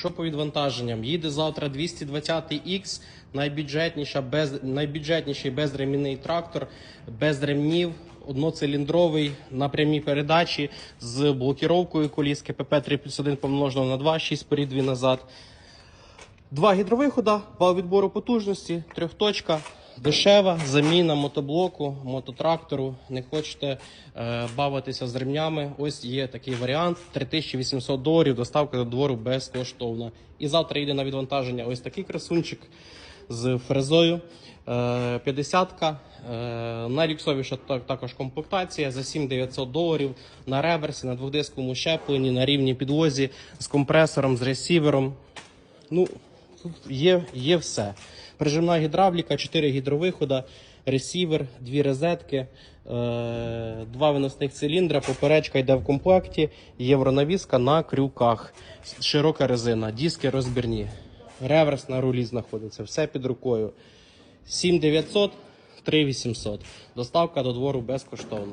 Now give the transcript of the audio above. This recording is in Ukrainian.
що по відвантаженням? Їде завтра 220X, найбюджетніша, без, найбюджетніший безремінний трактор, без ремнів, одноциліндровий на прямій передачі з блокіровкою коліски ПП 3 плюс 1 помножено на 2, 6 порід 2 назад. Два гідровихода, вал відбору потужності, трьохточка, дешева, заміна мотоблоку, мототрактору. Не хочете е, бавитися з ремнями. Ось є такий варіант: 3800 доларів, доставка до двору безкоштовна. І завтра йде на відвантаження ось такий красунчик з фрезою. Е, 50-ка. Е, Найлюксовіша так- також комплектація за 7900 доларів на реверсі, на двохдисковому щепленні, на рівній підлозі з компресором, з ресівером. Ну, тут є, є все. Прижимна гідравліка, 4 гідровихода, ресівер, дві розетки, е, два виносних циліндра, поперечка йде в комплекті, євронавіска на крюках, широка резина, диски розбірні, реверс на рулі знаходиться, все під рукою. 7900, 3800. Доставка до двору безкоштовна.